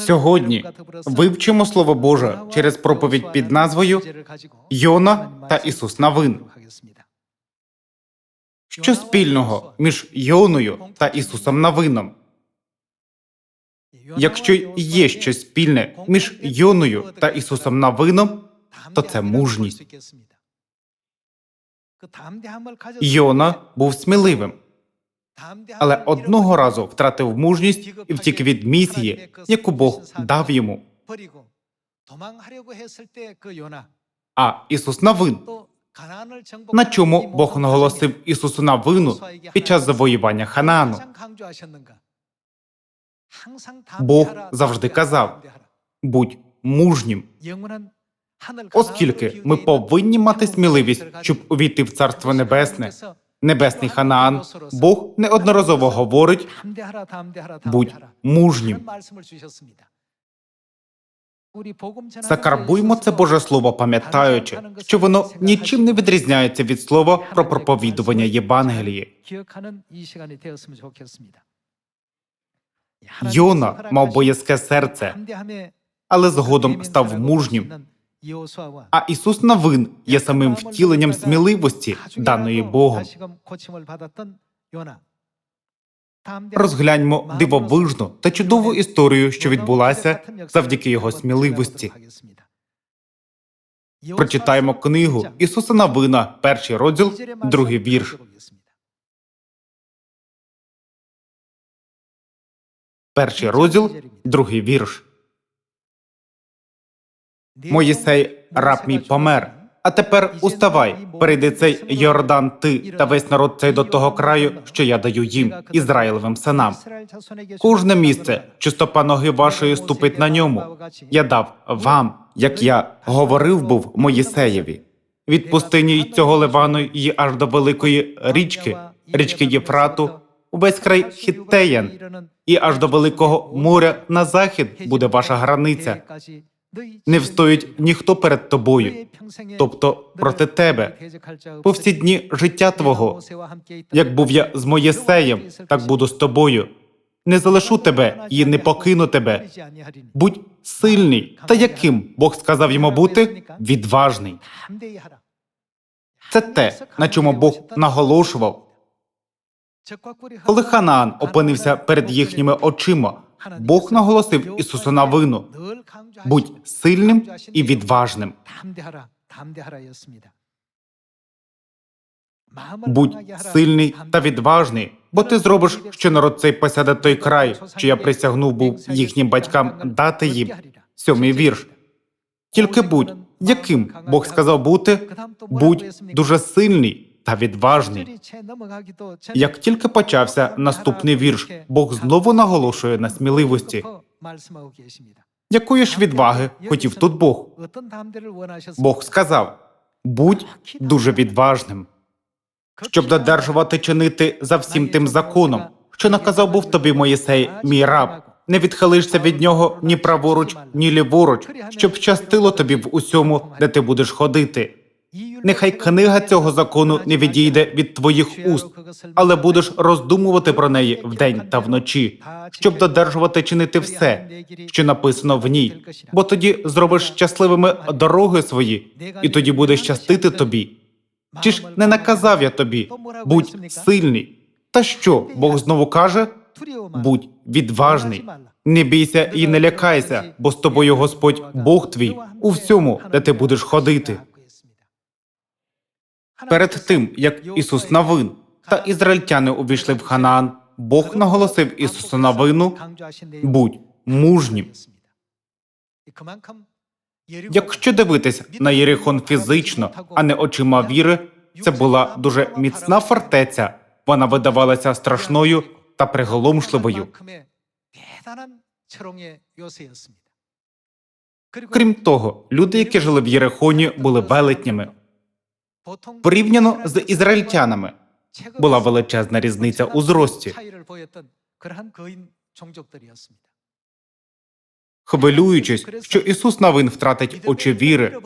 Сьогодні вивчимо Слово Боже через проповідь під назвою Йона та Ісус Навин. Що спільного між Йоною та Ісусом Навином? Якщо є щось спільне між Йоною та Ісусом Навином, то це мужність. Йона був сміливим, але одного разу втратив мужність і втік від місії, яку Бог дав йому. А Ісус Навин. На чому Бог наголосив Ісусу Навину під час завоювання Ханаану? Бог завжди казав, будь мужнім, оскільки ми повинні мати сміливість, щоб увійти в Царство Небесне, небесний Ханаан. Бог неодноразово говорить, будь мужнім. Закарбуймо це Боже Слово, пам'ятаючи, що воно нічим не відрізняється від слова про проповідування Євангелії. Йона мав боязке серце, але згодом став мужнім. А Ісус Навин є самим втіленням сміливості, даної Богом. Розгляньмо дивовижну та чудову історію, що відбулася завдяки його сміливості. Прочитаємо книгу Ісуса Навина, перший розділ, другий вірш. Перший розділ, другий вірш. Моїсей, раб мій помер. А тепер уставай, перейди цей Йордан ти та весь народ цей до того краю, що я даю їм, Ізраїлевим синам. Кожне місце, що стопа ноги вашої ступить на ньому. Я дав вам, як я говорив був Моїсеєві. Від пустині й цього Ливану і аж до великої річки, річки Єфрату, увесь край Хіттеян, і аж до великого моря на захід буде ваша границя. Не встоїть ніхто перед тобою, тобто проти тебе, по всі дні життя твого. Як був я з Моєсеєм, так буду з тобою. Не залишу тебе і не покину тебе. Будь сильний, та яким Бог сказав йому бути відважний. Це те, на чому Бог наголошував. Коли Ханаан опинився перед їхніми очима, Бог наголосив Ісусу на вину. будь сильним і відважним. Будь сильний та відважний, бо ти зробиш, що народ цей посяде той край, що я присягнув був їхнім батькам дати їм. Сьомий вірш. Тільки будь, яким Бог сказав бути, будь дуже сильний та відважний. Як тільки почався наступний вірш, Бог знову наголошує на сміливості. Якої ж відваги хотів тут Бог? Бог сказав: будь дуже відважним, щоб додержувати чинити за всім тим законом, що наказав був тобі Моїсей, мій раб. Не відхилишся від нього ні праворуч, ні ліворуч, щоб щастило тобі в усьому, де ти будеш ходити. Нехай книга цього закону не відійде від твоїх уст, але будеш роздумувати про неї вдень та вночі, щоб додержувати чинити все, що написано в ній, бо тоді зробиш щасливими дороги свої, і тоді буде щастити тобі. Чи ж не наказав я тобі? Будь сильний. Та що Бог знову каже? Будь відважний. Не бійся і не лякайся, бо з тобою Господь Бог твій у всьому, де ти будеш ходити. Перед тим, як Ісус Навин та ізраїльтяни увійшли в Ханаан, Бог наголосив Ісусу Навину будь мужнім. Якщо дивитись на Єрихон фізично, а не очима віри, це була дуже міцна фортеця. Вона видавалася страшною та приголомшливою. Крім того, люди, які жили в Єрихоні, були велетнями. Порівняно з ізраїльтянами була величезна різниця у зрості. Хвилюючись, що Ісус Навин втратить очі віри,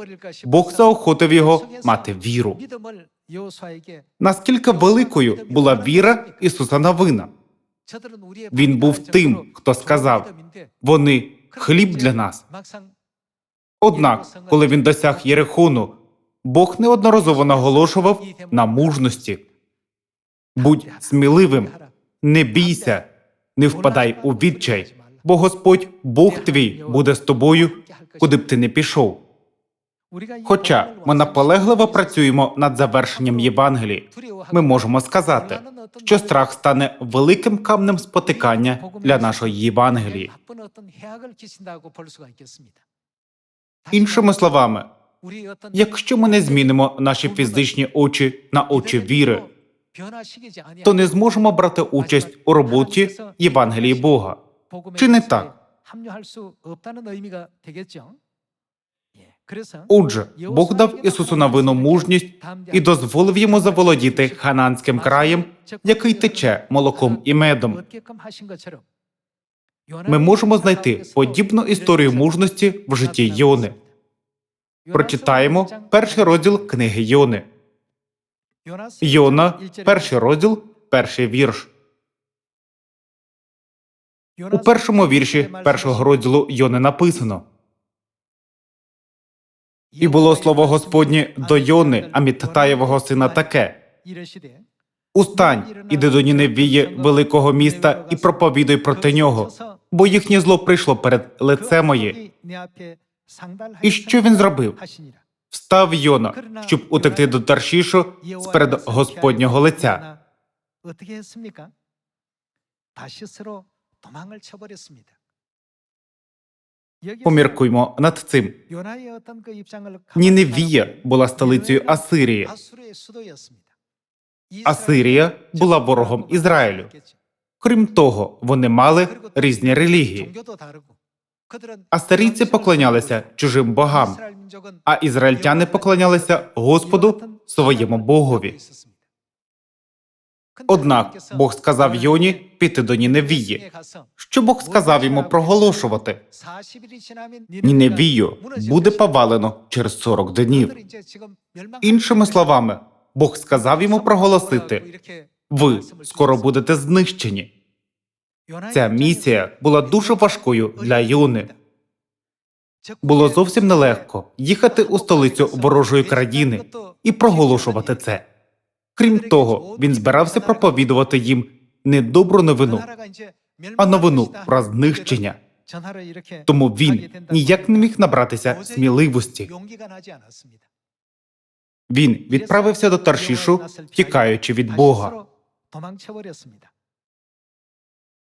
Бог заохотив його мати віру. Наскільки великою була віра Ісуса Навина? Він був тим, хто сказав: вони хліб для нас. Однак, коли він досяг Єрихону, Бог неодноразово наголошував на мужності. Будь сміливим, не бійся, не впадай у відчай, бо Господь, Бог твій, буде з тобою, куди б ти не пішов. Хоча ми наполегливо працюємо над завершенням Євангелії, ми можемо сказати, що страх стане великим камнем спотикання для нашої Євангелії. Іншими словами, якщо ми не змінимо наші фізичні очі на очі віри, то не зможемо брати участь у роботі Євангелії Бога. Чи не так? Отже, Бог дав Ісусу новину мужність і дозволив йому заволодіти хананським краєм, який тече молоком і медом. Ми можемо знайти подібну історію мужності в житті Йони. Прочитаємо перший розділ книги Йони. Йона, перший розділ, перший вірш. У першому вірші першого розділу Йони написано. І було слово Господнє до Йони, Аміттаєвого сина таке. Устань, іди до Ніневії, великого міста, і проповідуй проти нього, бо їхнє зло прийшло перед лице моє. І що він зробив? Встав Йона, щоб утекти до Таршішу сперед Господнього лиця. Поміркуймо над цим. Ніневія була столицею Асирії. Асирія була ворогом Ізраїлю. Крім того, вони мали різні релігії. Асирійці поклонялися чужим богам, а ізраїльтяни поклонялися Господу своєму Богові. Однак Бог сказав Йоні піти до Ніневії. Що Бог сказав йому проголошувати? Ніневію буде повалено через 40 днів. Іншими словами, Бог сказав йому проголосити: ви скоро будете знищені. Ця місія була дуже важкою для Йони. Було зовсім нелегко їхати у столицю ворожої країни і проголошувати це. Крім того, він збирався проповідувати їм не добру новину, а новину про знищення. Тому він ніяк не міг набратися сміливості. Він відправився до Таршішу, тікаючи від Бога.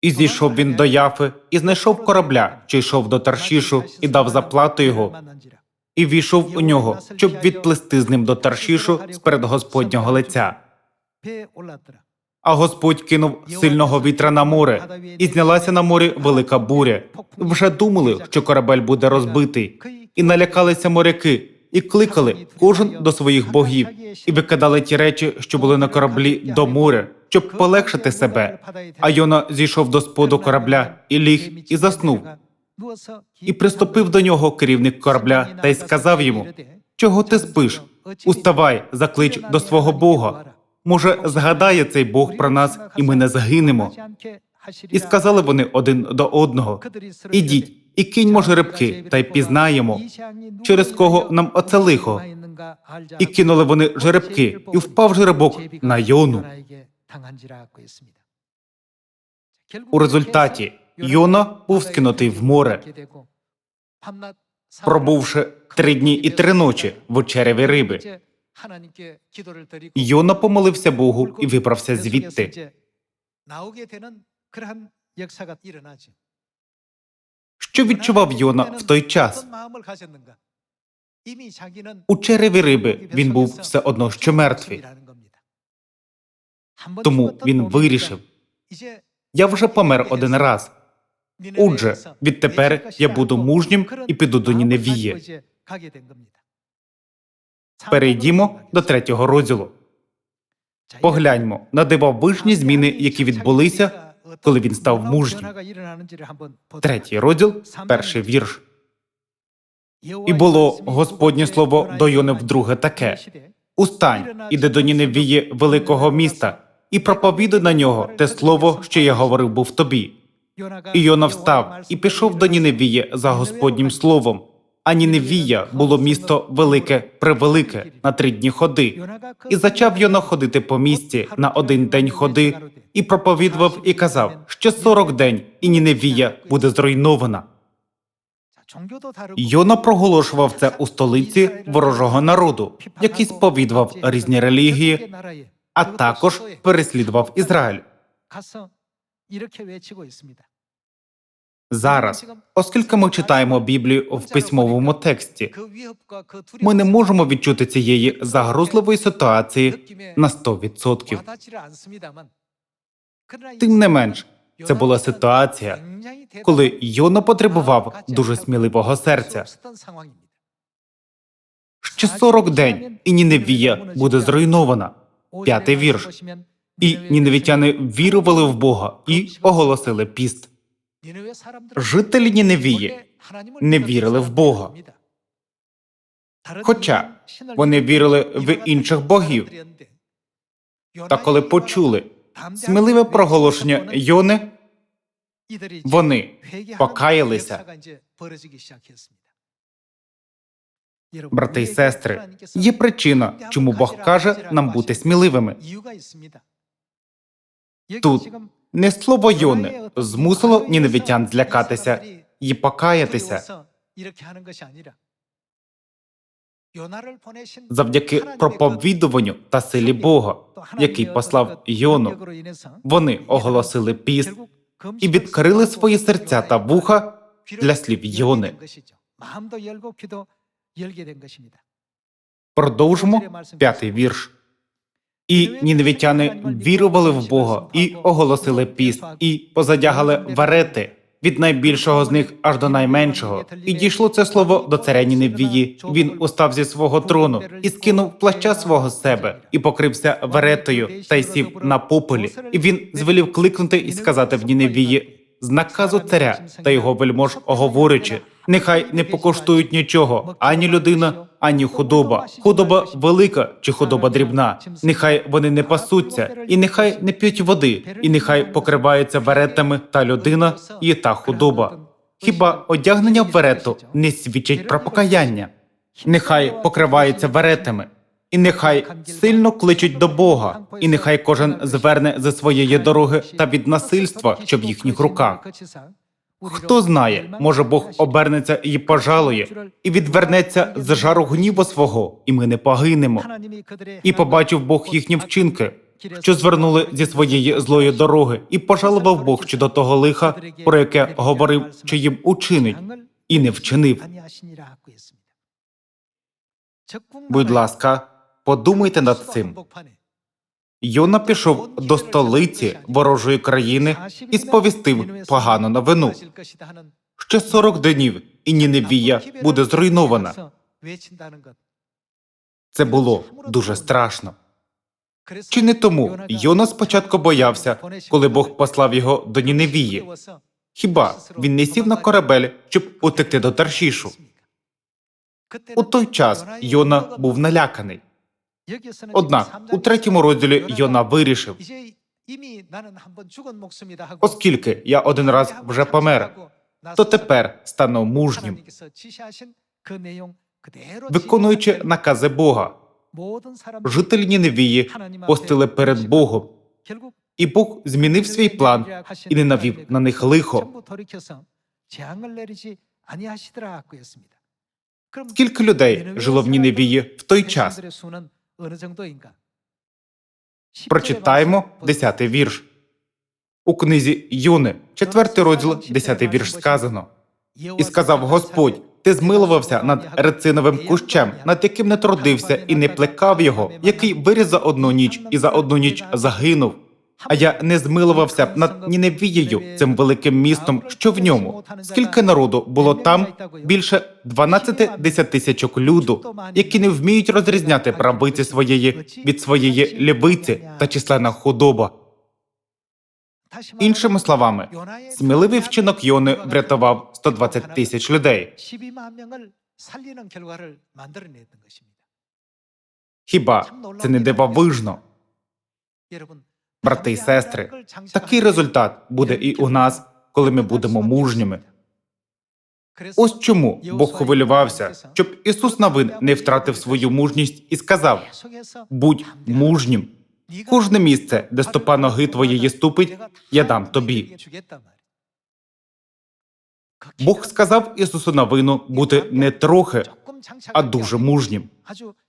І зійшов він до Яфи, і знайшов корабля, що йшов до Таршішу, і дав заплату його, і війшов у нього, щоб відплисти з ним до Таршішу сперед Господнього лиця. А Господь кинув сильного вітра на море, і знялася на морі велика буря. Вже думали, що корабель буде розбитий, і налякалися моряки, і кликали кожен до своїх богів, і викидали ті речі, що були на кораблі до моря, щоб полегшити себе. А Йона зійшов до споду корабля і ліг, і заснув. І приступив до нього керівник корабля та й сказав йому: Чого ти спиш? Уставай, заклич до свого Бога. Може, згадає цей Бог про нас, і ми не загинемо. І сказали вони один до одного: Ідіть і киньмо жеребки, та й пізнаємо, через кого нам оце лихо. І кинули вони жеребки, і впав жеребок на Йону. У результаті Йона був скинутий в море, пробувши три дні і три ночі в череві риби. Йона помолився Богу і вибрався звідти. Що відчував Йона в той час? У череві риби він був все одно що мертвий. Тому він вирішив: я вже помер один раз. Отже, відтепер я буду мужнім і піду до Ніневії. Перейдімо до третього розділу. Погляньмо на дивовижні зміни, які відбулися, коли він став мужнім. Третій розділ, перший вірш. І було Господнє слово до Йони вдруге таке: Устань, іди до Ніневії великого міста, і проповідуй на нього те слово, що я говорив був тобі. І Йона встав і пішов до Ніневії за Господнім словом. А Ніневія було місто велике превелике на три дні ходи. І зачав Йона ходити по місті на один день ходи, і проповідував і казав, що сорок день, і Ніневія буде зруйнована. Йона проголошував це у столиці ворожого народу, який сповідував різні релігії, а також переслідував Ізраїль. Зараз, оскільки ми читаємо Біблію в письмовому тексті, ми не можемо відчути цієї загрозливої ситуації на 100%. Тим не менш, це була ситуація, коли Йона потребував дуже сміливого серця. Ще 40 день, і Ніневія буде зруйнована. П'ятий вірш. І ніневітяни вірували в Бога і оголосили піст. Жителі Ніневії не вірили в Бога. Хоча вони вірили в інших богів. Та коли почули сміливе проголошення Йони, вони покаялися. Брати і сестри, є причина, чому Бог каже нам бути сміливими. Тут Не слово Йони змусило ніневітян злякатися і покаятися. Завдяки проповідуванню та силі Бога, який послав Йону, вони оголосили піст і відкрили свої серця та вуха для слів Йони. Продовжимо п'ятий вірш. І ніневітяни вірували в Бога і оголосили піст, і позадягали верети від найбільшого з них аж до найменшого. І дійшло це слово до царя Ніневії. Він устав зі свого трону і скинув плаща свого з себе, і покрився веретою та й сів на попелі. І він звелів кликнути і сказати в Ніневії з наказу царя та його вельмож оговорюючи. Нехай не покоштують нічого, ані людина, ані худоба. Худоба велика чи худоба дрібна. Нехай вони не пасуться, і нехай не п'ють води, і нехай покриваються веретами та людина і та худоба. Хіба одягнення в верету не свідчить про покаяння? Нехай покриваються веретами, і нехай сильно кличуть до Бога, і нехай кожен зверне за своєї дороги та від насильства, що в їхніх руках. Хто знає, може Бог обернеться і пожалує, і відвернеться з жару гніву свого, і ми не погинемо. І побачив Бог їхні вчинки, що звернули зі своєї злої дороги, і пожалував Бог щодо того лиха, про яке говорив, що їм учинить, і не вчинив. Будь ласка, подумайте над цим. Йона пішов до столиці ворожої країни і сповістив погану новину. Ще 40 днів, і Ніневія буде зруйнована. Це було дуже страшно. Чи не тому Йона спочатку боявся, коли Бог послав його до Ніневії? Хіба він не сів на корабель, щоб утекти до Таршішу? У той час Йона був наляканий. Однак у третьому розділі Йона вирішив, Оскільки я один раз вже помер, то тепер стану мужнім, виконуючи накази Бога. Жителі Ніневії постили перед Богом, і Бог змінив свій план і не навів на них лихо. Скільки людей жило в Ніневії в той час? Прочитаємо 10-й вірш. У книзі Юни, 4 розділ, 10-й вірш сказано. І сказав Господь: Ти змилувався над рециновим кущем, над яким не трудився і не плекав його, який виріс за одну ніч і за одну ніч загинув. А я не змилувався б над Ніневією, цим великим містом, що в ньому. Скільки народу було там? Більше 12 десятитисячок люду, які не вміють розрізняти правиці своєї від своєї лівиці та численна худоба. Іншими словами, сміливий вчинок Йони врятував 120 тисяч людей. Хіба це не дивовижно? Брати і сестри, такий результат буде і у нас, коли ми будемо мужніми. Ось чому Бог хвилювався, щоб Ісус Навин не втратив свою мужність і сказав: будь мужнім. Кожне місце, де стопа ноги твоєї ступить, я дам тобі. Бог сказав Ісусу Навину бути не трохи, а дуже мужнім.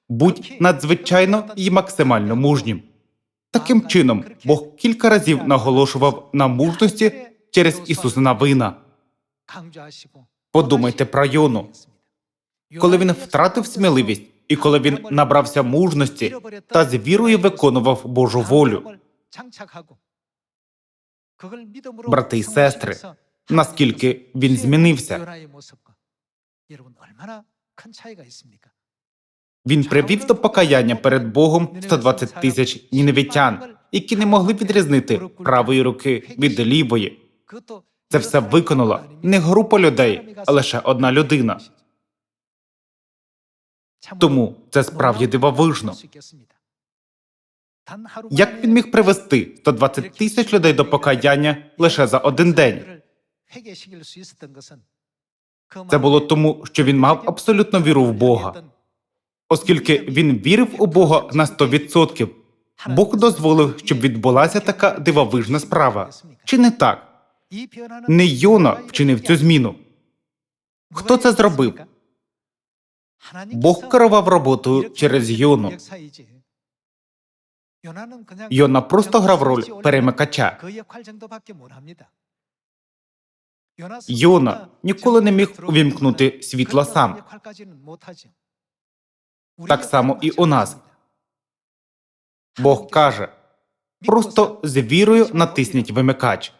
Будь надзвичайно і максимально мужнім. Таким чином, Бог кілька разів наголошував на мужності через Ісуса Навина. Подумайте про Йону. Коли він втратив сміливість і коли він набрався мужності та з вірою виконував Божу волю. Брати і сестри, наскільки він змінився. Він привів до покаяння перед Богом 120 тисяч ніневітян, які не могли відрізнити правої руки від лівої. Це все виконала не група людей, а лише одна людина. Тому це справді дивовижно. Як він міг привести 120 тисяч людей до покаяння лише за один день? Це було тому, що він мав абсолютну віру в Бога. Оскільки він вірив у Бога на 100%, Бог дозволив, щоб відбулася така дивовижна справа. Чи не так? Не Йона вчинив цю зміну. Хто це зробив? Бог керував роботою через Йону. Йона просто грав роль перемикача. Йона ніколи не міг увімкнути світло сам. Так само і у нас. Бог каже: просто з вірою натисніть вимикач.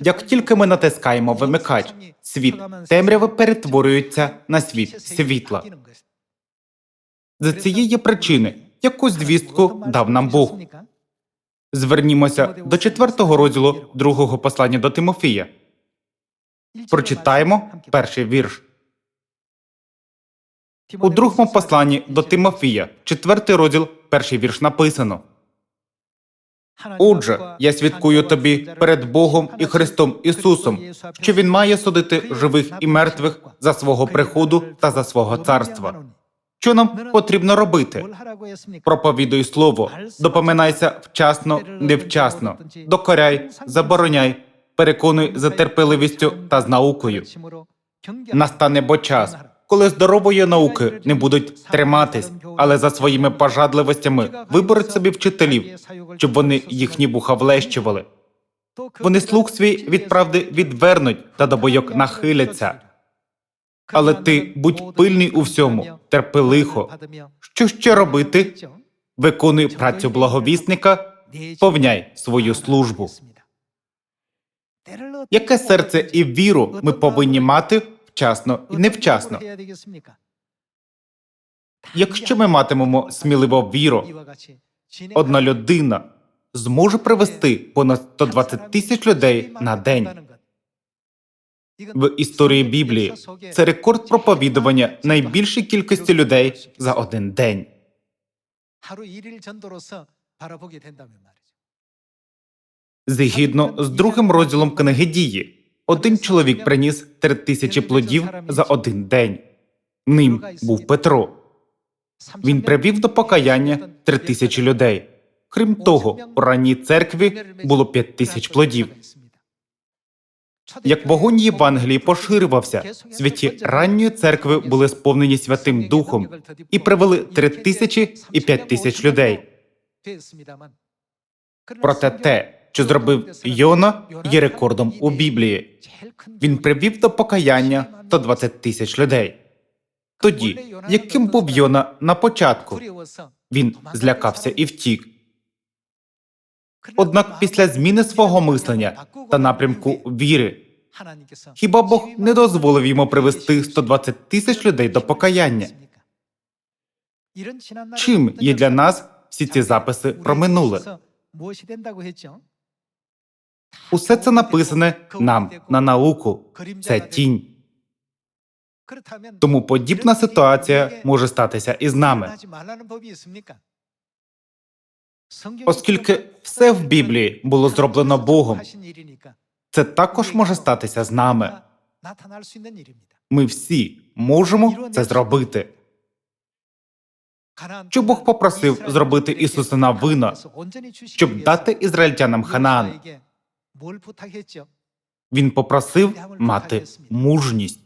Як тільки ми натискаємо вимикач, світ темряви перетворюється на світ світла. З цієї причини яку звістку дав нам Бог. Звернімося до четвертого розділу другого послання до Тимофія. Прочитаємо перший вірш. У другому посланні до Тимофія, четвертий розділ, перший вірш написано. Отже, я свідкую тобі перед Богом і Христом Ісусом, що Він має судити живих і мертвих за свого приходу та за свого царства. Що нам потрібно робити? Проповідуй слово, допоминайся вчасно, невчасно, докоряй, забороняй, переконуй за терпеливістю та з наукою. Настане бо час, коли здорової науки не будуть триматись, але за своїми пожадливостями виберуть собі вчителів, щоб вони їхні вуха влещували. Вони слух свій від правди відвернуть та до бойок нахиляться. Але ти будь пильний у всьому, терпи лихо. Що ще робити? Виконуй працю благовісника, повняй свою службу. Яке серце і віру ми повинні мати вчасно і невчасно? Якщо ми матимемо сміливо віру, одна людина зможе привести понад 120 тисяч людей на день. В історії Біблії це рекорд проповідування найбільшої кількості людей за один день. Згідно з другим розділом книги дії, один чоловік приніс три тисячі плодів за один день. Ним був Петро. Він привів до покаяння три тисячі людей. Крім того, у ранній церкві було п'ять тисяч плодів. Як вогонь Євангелії поширювався, святі ранньої церкви були сповнені Святим Духом і привели три тисячі і п'ять тисяч людей. Проте те, що зробив Йона, є рекордом у Біблії. Він привів до покаяння 120 тисяч людей. Тоді, яким був Йона на початку, він злякався і втік. Однак після зміни свого мислення та напрямку віри, хіба Бог не дозволив йому привести 120 тисяч людей до покаяння? Чим є для нас всі ці записи про минуле? Усе це написане нам на науку. Це тінь. Тому подібна ситуація може статися і з нами. Оскільки все в Біблії було зроблено Богом, Це також може статися з нами. Ми всі можемо це зробити. Чи Бог попросив зробити Ісуса на вино, щоб дати ізраїльтянам Ханаан. Він попросив мати мужність.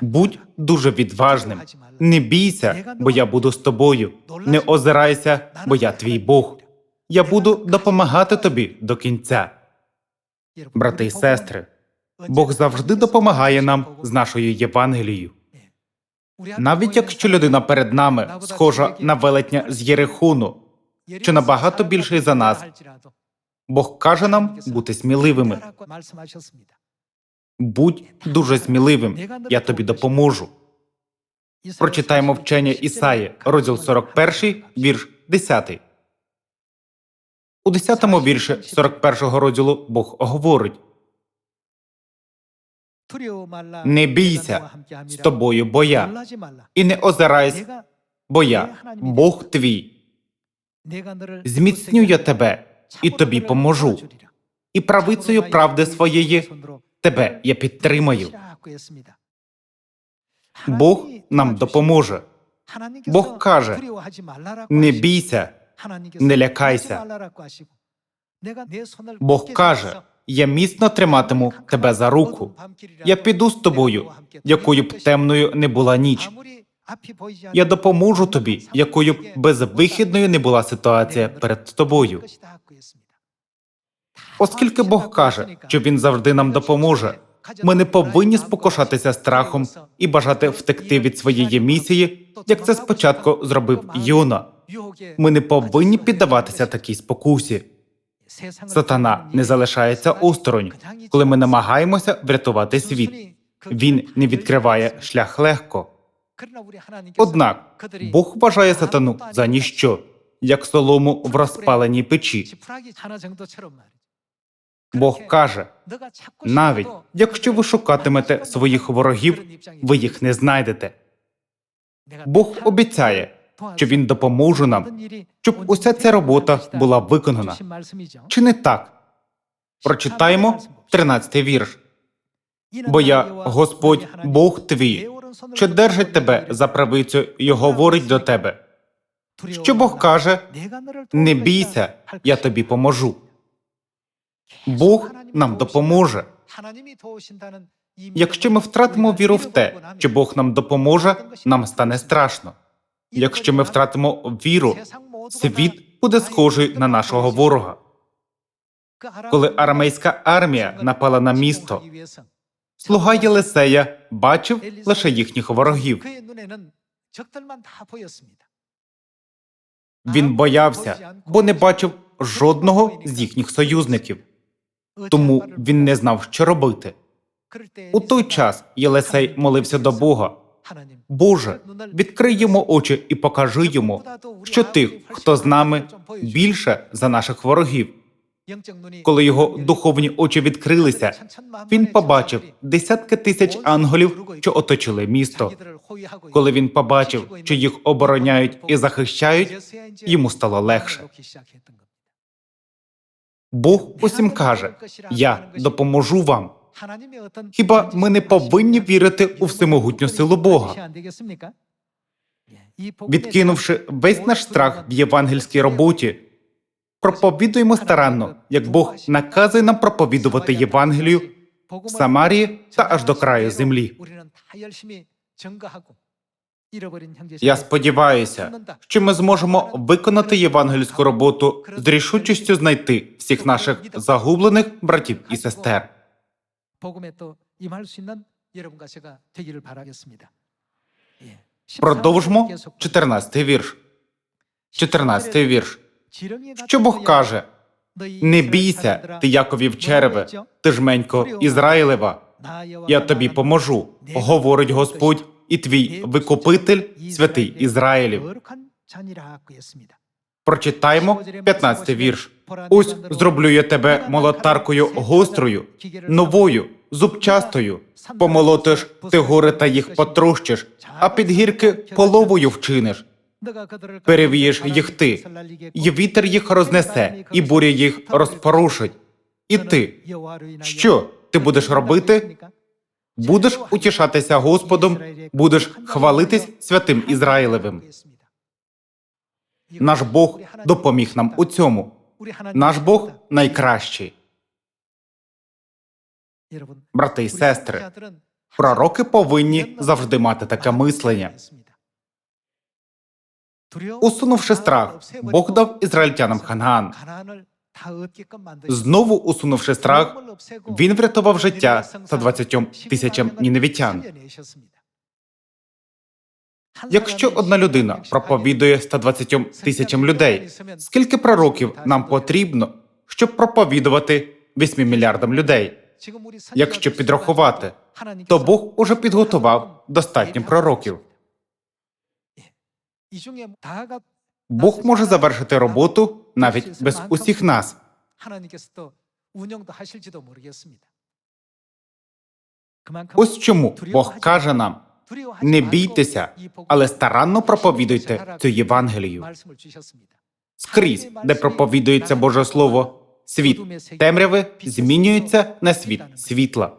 Будь дуже відважним. Не бійся, бо я буду з тобою. Не озирайся, бо я твій Бог. Я буду допомагати тобі до кінця. Брати і сестри, Бог завжди допомагає нам з нашою Євангелією. Навіть якщо людина перед нами схожа на велетня з Єрихону, чи набагато більший за нас, Бог каже нам бути сміливими. Будь дуже сміливим, я тобі допоможу. Прочитаємо вчення Ісаї, розділ 41, вірш 10. У 10 вірші 41 розділу Бог говорить: Не бійся, з тобою бо я, і не озирайся, бо я, Бог твій, зміцню я тебе і тобі поможу, і правицею правди своєї тебе я підтримаю. Бог нам допоможе. Бог каже, Не бійся, не лякайся. Бог каже: Я міцно триматиму тебе за руку. Я піду з тобою, якою б темною не була ніч. Я допоможу тобі, якою б безвихідною не була ситуація перед тобою. Оскільки Бог каже, що він завжди нам допоможе, ми не повинні спокушатися страхом і бажати втекти від своєї місії, як це спочатку зробив Йона. Ми не повинні піддаватися такій спокусі. Сатана не залишається осторонь, коли ми намагаємося врятувати світ. Він не відкриває шлях легко. Однак Бог вважає сатану за ніщо, як солому в розпаленій печі. Бог каже: навіть якщо ви шукатимете своїх ворогів, ви їх не знайдете. Бог обіцяє, що він допоможе нам, щоб уся ця робота була виконана. Чи не так? Прочитаємо 13 вірш. Бо я, Господь, Бог твій, що держить тебе за правицю і говорить до тебе. Що Бог каже, не бійся, я тобі поможу. Бог нам допоможе. Якщо ми втратимо віру в те, що Бог нам допоможе, нам стане страшно. Якщо ми втратимо віру, світ буде схожий на нашого ворога. Коли арамейська армія напала на місто, слуга Єлисея бачив лише їхніх ворогів. Він боявся, бо не бачив жодного з їхніх союзників, тому він не знав, що робити. У той час Єлисей молився до Бога. Боже, відкрий йому очі і покажи йому, що тих, хто з нами, більше за наших ворогів. Коли його духовні очі відкрилися, він побачив десятки тисяч ангелів, що оточили місто. Коли він побачив, що їх обороняють і захищають, йому стало легше. Бог усім каже: Я допоможу вам. Хіба ми не повинні вірити у всемогутню силу Бога? Відкинувши весь наш страх в євангельській роботі, проповідуємо старанно, як Бог наказує нам проповідувати Євангелію в Самарії та аж до краю землі. Я сподіваюся, що ми зможемо виконати євангельську роботу з рішучістю знайти всіх наших загублених братів і сестер. Продовжмо 14 вірш. 14 вірш. Що Бог каже? Не бійся, ти Яковів череве, ти жменько Ізраїлева. Я тобі поможу, говорить Господь, і твій викупитель, святий Ізраїлів. Прочитаймо 15 вірш. Ось зроблю я тебе молотаркою гострою, новою, зубчастою. Помолотиш ти гори та їх потрощиш, а підгірки половою вчиниш. Перевієш їх ти, і вітер їх рознесе, і буря їх розпорушить. І ти, що ти будеш робити? Будеш утішатися Господом, будеш хвалитись святим Ізраїлевим. Наш Бог допоміг нам у цьому. Наш Бог найкращий. Брати і сестри, пророки повинні завжди мати таке мислення. Усунувши страх, Бог дав ізраїльтянам Ханаан. Знову усунувши страх, він врятував життя 120 тисячам ніневітян. Якщо одна людина проповідує 120 тисячам людей, скільки пророків нам потрібно, щоб проповідувати 8 мільярдам людей? Якщо підрахувати, То Бог уже підготував достатньо пророків. Бог може завершити роботу навіть без усіх нас. Ось чому Бог каже нам: не бійтеся, але старанно проповідуйте цю Євангелію. Скрізь, де проповідується Боже Слово, світ темряви змінюється на світ світла.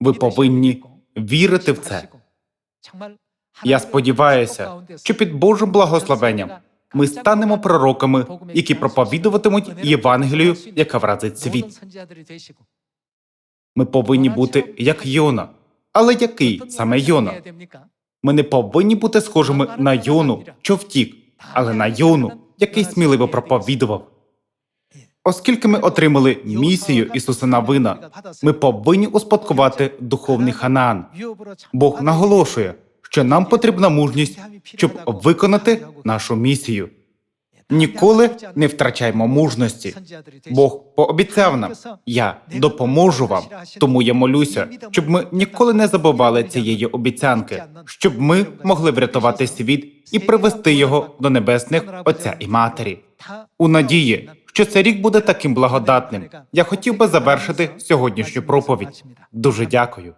Ви повинні вірити в це. Я сподіваюся, що під Божим благословенням ми станемо пророками, які проповідуватимуть Євангелію, яка вразить світ. Ми повинні бути як Йона. Але який саме Йона? Ми не повинні бути схожими на Йону, що втік, але на Йону, який сміливо проповідував. Оскільки ми отримали місію Ісуса Навина, ми повинні успадкувати духовний Ханаан. Бог наголошує, що нам потрібна мужність, щоб виконати нашу місію. Ніколи не втрачаймо мужності. Бог пообіцяв нам, я допоможу вам. Тому я молюся, щоб ми ніколи не забували цієї обіцянки, щоб ми могли врятувати світ і привести його до небесних Отця і Матері. У надії, що цей рік буде таким благодатним. Я хотів би завершити сьогоднішню проповідь. Дуже дякую.